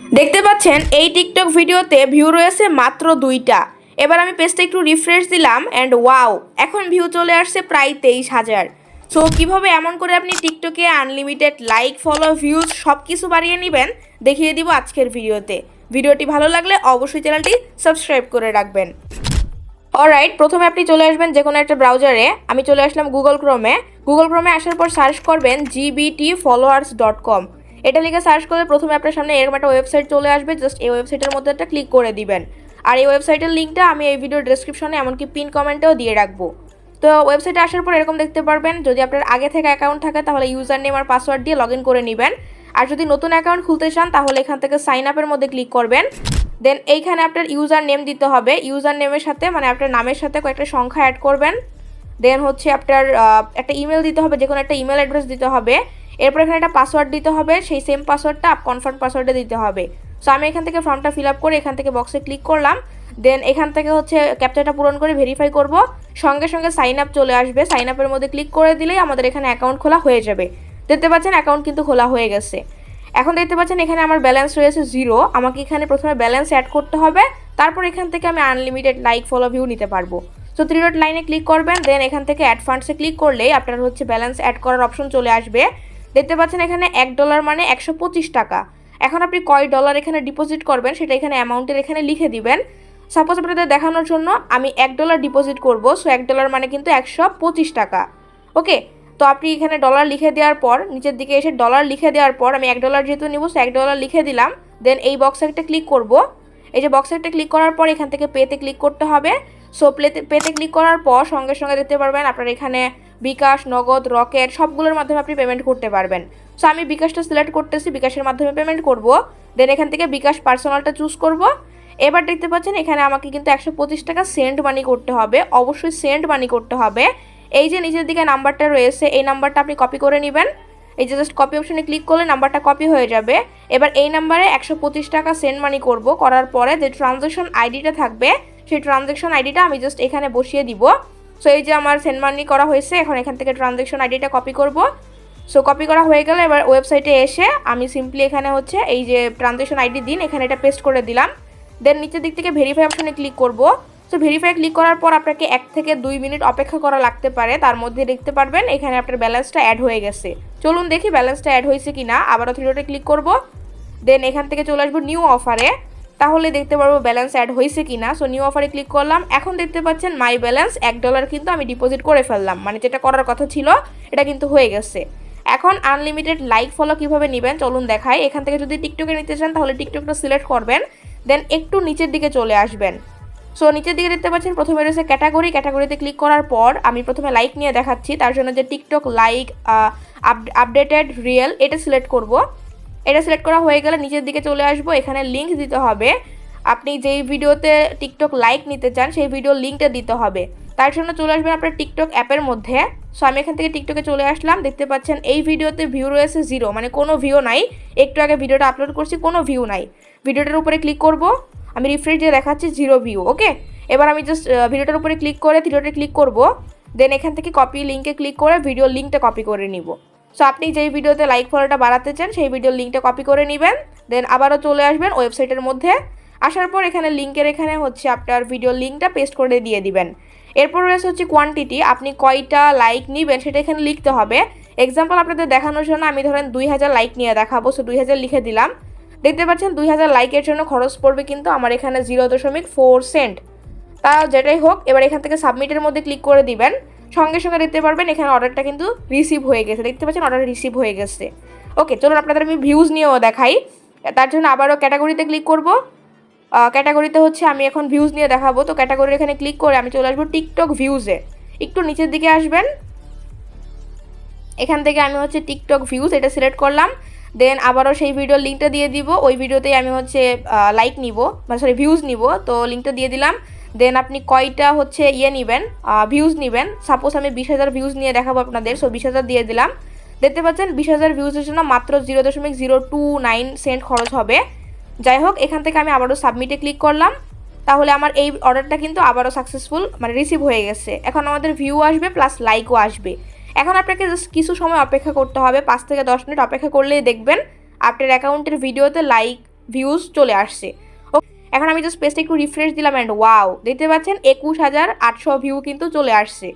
দেখতে পাচ্ছেন, এই টিকটক ভিডিওতে ভিউ রয়েছে মাত্র দুইটা। এবার আমি পেজটা একটু রিফ্রেশ দিলাম অ্যান্ড ওয়াও এখন ভিউ চলে আসছে প্রায় তেইশ হাজার। সো কীভাবে এমন করে আপনি টিকটকে আনলিমিটেড লাইক ফলো ভিউজ সব কিছু বাড়িয়ে নেবেন, দেখিয়ে দিব আজকের ভিডিওতে। ভিডিওটি ভালো লাগলে অবশ্যই চ্যানেলটি সাবস্ক্রাইব করে রাখবেন। অলরাইট প্রথমে আপনি চলে আসবেন যে কোনো একটা ব্রাউজারে আমি চলে আসলাম গুগল ক্রোমে গুগল ক্রোমে আসার পর সার্চ করবেন জিবিটি ফলোয়ার্স ডট কম এটা লিখে সার্চ করলে প্রথমে আপনার সামনে এরকম একটা ওয়েবসাইট চলে আসবে জাস্ট এই ওয়েবসাইটের মধ্যে একটা ক্লিক করে দিবেন। আর এই ওয়েবসাইটের লিঙ্কটা আমি এই ভিডিও ডেসক্রিপশনে এমনকি পিন কমেন্টেও দিয়ে রাখব। তো ওয়েবসাইটে আসার পর এরকম দেখতে পারবেন, যদি আপনার আগে থেকে অ্যাকাউন্ট থাকে, তাহলে ইউজার নেম আর পাসওয়ার্ড দিয়ে লগ করে নেবেন। আর যদি নতুন অ্যাকাউন্ট খুলতে চান, তাহলে এখান থেকে সাইন আপের মধ্যে ক্লিক করবেন। দেন এইখানে আপনার ইউজার নেম দিতে হবে। ইউজার নেমের সাথে মানে আপনার নামের সাথে কয়েকটা সংখ্যা অ্যাড করবেন। দেন হচ্ছে আপনার একটা ইমেল দিতে হবে যে কোনো একটা ইমেল অ্যাড্রেস দিতে হবে। এরপর এখানে একটা পাসওয়ার্ড দিতে হবে, সেই সেম পাসওয়ার্ডটা আপ কনফার্ম পাসওয়ার্ডে দিতে হবে। সো আমি এখান থেকে ফর্মটা ফিল আপ করে এখান থেকে বক্সে ক্লিক করলাম। দেন এখান থেকে হচ্ছে ক্যাপচারটা পূরণ করে ভেরিফাই করব। সঙ্গে সঙ্গে সাইন আপ চলে আসবে। সাইন আপের মধ্যে ক্লিক করে দিলেই আমাদের এখানে অ্যাকাউন্ট খোলা হয়ে যাবে। দেখতে পাচ্ছেন অ্যাকাউন্ট কিন্তু খোলা হয়ে গেছে। এখন দেখতে পাচ্ছেন এখানে আমার ব্যালেন্স রয়েছে জিরো আমাকে এখানে প্রথমে ব্যালেন্স অ্যাড করতে হবে। তারপর এখান থেকে আমি আনলিমিটেড লাইক ফলো ভিউ নিতে পারব। সো থ্রি ডট লাইনে ক্লিক করবেন দেন এখান থেকে অ্যাড ফান্ডসে ক্লিক করলেই আপনার হচ্ছে ব্যালেন্স অ্যাড করার অপশন চলে আসবে। দেখতে পাচ্ছেন এখানে এক ডলার মানে একশো পঁচিশ টাকা। এখন আপনি কয় ডলার এখানে ডিপোজিট করবেন, সেটা এখানে অ্যামাউন্টের এখানে লিখে দিবেন। সাপোজ আপনাদের দেখানোর জন্য আমি এক ডলার ডিপোজিট করব সো এক ডলার মানে কিন্তু একশো পঁচিশ টাকা। ওকে তো আপনি এখানে ডলার লিখে দেওয়ার পর, নিচের দিকে এসে ডলার লিখে দেওয়ার পর আমি এক ডলার যেহেতু নিব সো এক ডলার লিখে দিলাম দেন এই বক্সে একটা ক্লিক করব। এই যে বক্সে একটা ক্লিক করার পর এখান থেকে পেতে ক্লিক করতে হবে। সো প্লেতে পেতে ক্লিক করার পর সঙ্গে সঙ্গে দেখতে পারবেন আপনার এখানে বিকাশ, নগদ, রকেট সবগুলোর মাধ্যমে আপনি পেমেন্ট করতে পারবেন। সো আমি বিকাশটা সিলেক্ট করতেছি, বিকাশের মাধ্যমে পেমেন্ট করব। দেন এখান থেকে বিকাশ পার্সোনালটা চুজ করব। এবার দেখতে পাচ্ছেন এখানে আমাকে কিন্তু একশো পঁচিশ টাকা সেন্ড মানি করতে হবে। অবশ্যই সেন্ড মানি করতে হবে। এই যে নিচের দিকে নাম্বারটা রয়েছে, এই নাম্বারটা আপনি কপি করে নেবেন। এই যে জাস্ট কপি অপশনে ক্লিক করলে নাম্বারটা কপি হয়ে যাবে। এবার এই নাম্বারে একশো পঁচিশ টাকা সেন্ড মানি করব। করার পরে যে ট্রানজ্যাকশন আইডিটা থাকবে, সেই ট্রানজ্যাকশন আইডিটা আমি জাস্ট এখানে বসিয়ে দিব। সো এই যে আমার সেন্ড মানি করা হয়েছে, এখন এখান থেকে ট্রানজ্যাকশন আইডিটা কপি করব। সো কপি করা হয়ে গেলে এবার ওয়েবসাইটে এসে আমি সিম্পলি এখানে হচ্ছে এই যে ট্রানজ্যাকশন আইডি দিন, এখানে এটা পেস্ট করে দিলাম। দেন নিচের দিক থেকে ভেরিফাই অপশনে ক্লিক করব। সো ভেরিফাই ক্লিক করার পর আপনাকে এক থেকে দুই মিনিট অপেক্ষা করা লাগতে পারে। তার মধ্যে দেখতে পারবেন এখানে আপনার ব্যালেন্সটা অ্যাড হয়ে গেছে। চলুন দেখি ব্যালেন্সটা অ্যাড হয়েছে কি না আবারও থ্রিডোটে ক্লিক করব। দেন এখান থেকে চলে আসব নিউ অফারে তাহলে দেখতে পারব ব্যালেন্স অ্যাড হয়েছে কি না সো নিউ অফারে ক্লিক করলাম। এখন দেখতে পাচ্ছেন মাই ব্যালেন্স এক ডলার কিন্তু আমি ডিপোজিট করে ফেললাম। মানে যেটা করার কথা ছিল, এটা কিন্তু হয়ে গেছে। এখন আনলিমিটেড লাইক ফলো কীভাবে নেবেন, চলুন দেখাই। এখান থেকে যদি টিকটকে নিতে চান, তাহলে টিকটকটা সিলেক্ট করবেন। দেন একটু নিচের দিকে চলে আসবেন। সো নিচের দিকে দেখতে পাচ্ছেন, প্রথমে রয়েছে ক্যাটাগরি ক্যাটাগরিতে ক্লিক করার পর আমি প্রথমে লাইক নিয়ে দেখাচ্ছি। তার জন্য যে টিকটক লাইক আপডেটেড রিয়েল এটা সিলেক্ট করব। এটা সিলেক্ট করা হয়ে গেলে নিচের দিকে চলে আসব। এখানে লিঙ্ক দিতে হবে। আপনি যেই ভিডিওতে টিকটক লাইক নিতে চান, সেই ভিডিওর লিঙ্কটা দিতে হবে। তার জন্য চলে আসবেন আপনার টিকটক অ্যাপের মধ্যে। সো আমি এখান থেকে টিকটকে চলে আসলাম। দেখতে পাচ্ছেন, এই ভিডিওতে ভিউ রয়েছে জিরো মানে কোনো ভিউ নাই। একটু আগে ভিডিওটা আপলোড করছি, কোনো ভিউ নাই। ভিডিওটার উপরে ক্লিক করব। আমি রিফ্রেশ দিয়ে দেখাচ্ছি জিরো ভিউ ওকে এবার আমি জাস্ট ভিডিওটার উপরে ক্লিক করে ভিডিওটা ক্লিক করব দেন এখান থেকে কপি লিঙ্কে ক্লিক করে ভিডিও লিঙ্কটা কপি করে নিব। সো আপনি যেই ভিডিওতে লাইক ফলোটা বাড়াতে চান, সেই ভিডিওর লিঙ্কটা কপি করে নেবেন দেন আবারও চলে আসবেন ওয়েবসাইটের মধ্যে। আসার পর এখানে লিঙ্কের এখানে হচ্ছে আপনার ভিডিও লিঙ্কটা পেস্ট করে দিয়ে দিবেন। এরপর রয়েছে হচ্ছে কোয়ান্টিটি আপনি কয়টা লাইক নেবেন সেটা এখানে লিখতে হবে। এক্সাম্পল আপনাদের দেখানোর জন্য আমি ধরেন দুই হাজার লাইক নিয়ে দেখাবো সো দুই হাজার লিখে দিলাম। দেখতে পাচ্ছেন দুই হাজার লাইকের জন্য খরচ পড়বে কিন্তু আমার এখানে জিরো দশমিক ফোর সেন্ট তা যেটাই হোক, এবার এখান থেকে সাবমিটের মধ্যে ক্লিক করে দিবেন। সঙ্গে সঙ্গে দেখতে পারবেন এখানে অর্ডারটা কিন্তু রিসিভ হয়ে গেছে। দেখতে পাচ্ছেন অর্ডার রিসিভ হয়ে গেছে। ওকে চলুন আপনাদের আমি ভিউজ নিয়েও দেখাই। তার জন্য আবারও ক্যাটাগরিতে ক্লিক করব। ক্যাটাগরিতে হচ্ছে আমি এখন ভিউজ নিয়ে দেখাবো। তো ক্যাটাগরির এখানে ক্লিক করে আমি চলে আসব টিকটক ভিউজে একটু নিচের দিকে আসবেন। এখান থেকে আমি হচ্ছে টিকটক ভিউজ এটা সিলেক্ট করলাম। দেন আবারও সেই ভিডিওর লিঙ্কটা দিয়ে দিব। ওই ভিডিওতেই আমি হচ্ছে লাইক নিব বা সরি ভিউজ নিব। তো লিঙ্কটা দিয়ে দিলাম। দেন আপনি কয়টা হচ্ছে ইয়ে নেবেন ভিউজ নেবেন? সাপোজ আমি বিশ হাজার ভিউজ নিয়ে দেখাবো আপনাদের সো বিশ হাজার দিয়ে দিলাম। দেখতে পাচ্ছেন, বিশ হাজার ভিউজের জন্য মাত্র জিরো দশমিক জিরো টু নাইন সেন্ট খরচ হবে। যাই হোক, এখান থেকে আমি আবারও সাবমিটে ক্লিক করলাম। তাহলে আমার এই অর্ডারটা কিন্তু আবারও সাকসেসফুল মানে রিসিভ হয়ে গেছে। এখন আমাদের ভিউ আসবে প্লাস লাইকও আসবে। এখন আপনাকে জাস্ট কিছু সময় অপেক্ষা করতে হবে, পাঁচ থেকে দশ মিনিট অপেক্ষা করলেই দেখবেন আপনার অ্যাকাউন্টের ভিডিওতে লাইক ভিউজ চলে আসছে। এখন আমি জাস্ট পেজটা একটু রিফ্রেশ দিলাম অ্যান্ড ওয়াও দেখতে পাচ্ছেন একুশ হাজার আটশো ভিউ কিন্তু চলে আসছে।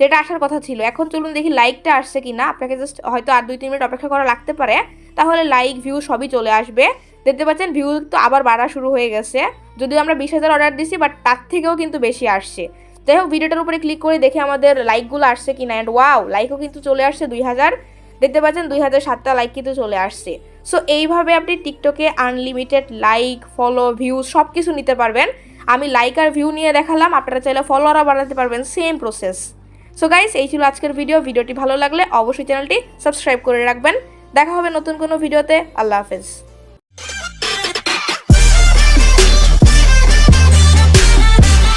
যেটা আসার কথা ছিল। এখন চলুন দেখি লাইকটা আসছে কি না আপনাকে জাস্ট হয়তো আর দুই, তিন মিনিট অপেক্ষা করা লাগতে পারে। তাহলে লাইক ভিউ সবই চলে আসবে। দেখতে পাচ্ছেন ভিউ তো আবার বাড়া শুরু হয়ে গেছে। যদিও আমরা বিশ হাজার অর্ডার দিছি বাট তার থেকেও কিন্তু বেশি আসছে। যাই হোক ভিডিওটার উপরে ক্লিক করে দেখে আমাদের লাইকগুলো আসছে কি না অ্যান্ড ওয়াও লাইকও কিন্তু চলে আসছে দুই হাজার। দেখতে পাচ্ছেন দুই হাজার সাতটা লাইক কিন্তু চলে আসছে। সো এইভাবে আপনি টিকটকে আনলিমিটেড লাইক ফলো ভিউজ সব কিছু নিতে পারবেন। আমি লাইক আর ভিউ নিয়ে দেখালাম, আপনারা চাইলে ফলোয়ারও বাড়াতে পারবেন সেম প্রসেস সো গাইস এই ছিল আজকের ভিডিও ভিডিওটি ভালো লাগলে অবশ্যই চ্যানেলটি সাবস্ক্রাইব করে রাখবেন। দেখা হবে নতুন কোনো ভিডিওতে আল্লাহ হাফেজ।